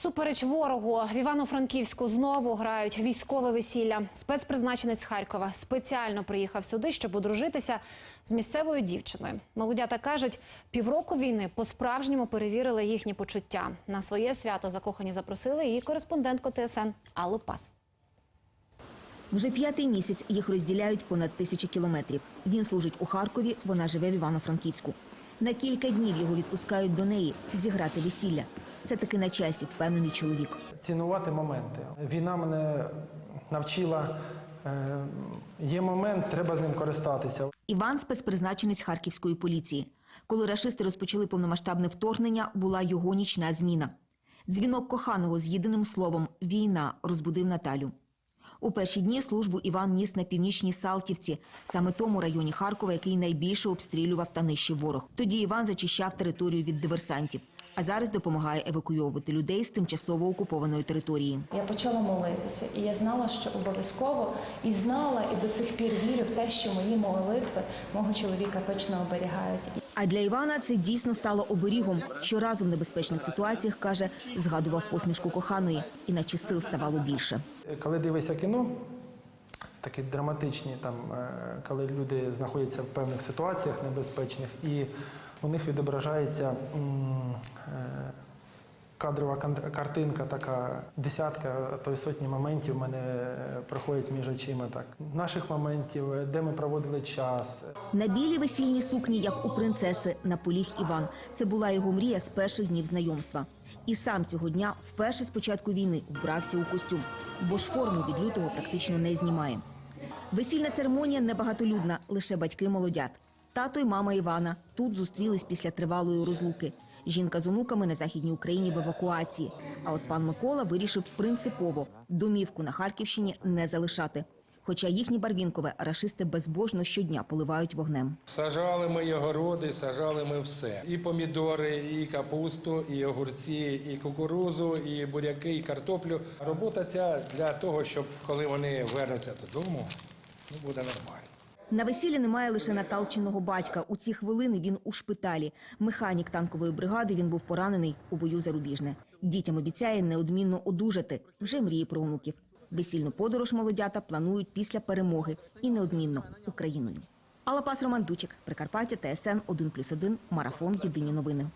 Всупереч ворогу в Івано-Франківську знову грають військове весілля. Спецпризначенець Харкова спеціально приїхав сюди, щоб одружитися з місцевою дівчиною. Молодята кажуть, півроку війни по-справжньому перевірили їхні почуття. На своє свято закохані запросили її кореспондентку ТСН Аллу Пас. Вже п'ятий місяць їх розділяють понад тисячі кілометрів. Він служить у Харкові, вона живе в Івано-Франківську. На кілька днів його відпускають до неї зіграти весілля. Це таки на часі, впевнений чоловік. цінувати моменти. Війна мене навчила. е, Є момент, треба з ним користатися. Іван спецпризначенець харківської поліції. Коли рашисти розпочали повномасштабне вторгнення, була його нічна зміна. Дзвінок коханого з єдиним словом Війна розбудив Наталю. У перші дні службу Іван ніс на північній Салтівці, саме тому районі Харкова, який найбільше обстрілював та нищив ворог. Тоді Іван зачищав територію від диверсантів, а зараз допомагає евакуйовувати людей з тимчасово окупованої території. Я почала молитися, і я знала, що обов'язково і знала, і до цих пір вірю в те, що мої молитви мого чоловіка точно оберігають. А для Івана це дійсно стало оберігом. Щоразу в небезпечних ситуаціях каже, згадував посмішку коханої, іначе сил ставало більше. Коли дивишся кіно, такі драматичні, там, е, коли люди знаходяться в певних ситуаціях небезпечних, і у них відображається е, кадрова картинка, така десятка, а то й сотні моментів мене е, проходять між очима. Так. Наших моментів, е, де ми проводили час, На білій весільній сукні, як у принцеси, наполіг Іван. Це була його мрія з перших днів знайомства. І сам цього дня, вперше з початку війни, вбрався у костюм, бо ж форму від лютого практично не знімає. Весільна церемонія небагатолюдна, лише батьки молодят. Тато й мама Івана тут зустрілись після тривалої розлуки. Жінка з онуками на західній Україні в евакуації. А от пан Микола вирішив принципово домівку на Харківщині не залишати. Хоча їхні барвінкове рашисти безбожно щодня поливають вогнем. Сажали ми огороди, сажали ми все. І помідори, і капусту, і огурці, і кукурузу, і буряки, і картоплю. Робота ця для того, щоб коли вони вернуться додому, ну буде нормально. На весіллі немає лише Наталчиного батька. У ці хвилини він у шпиталі. Механік танкової бригади він був поранений у бою за Рубіжне. Дітям обіцяє неодмінно одужати. Вже мріє про онуків. Весільну подорож молодята планують після перемоги і неодмінно Україною. Алла Пас Роман Дучик, Прикарпаття, ТСН 1+,1, Марафон. Єдині новини.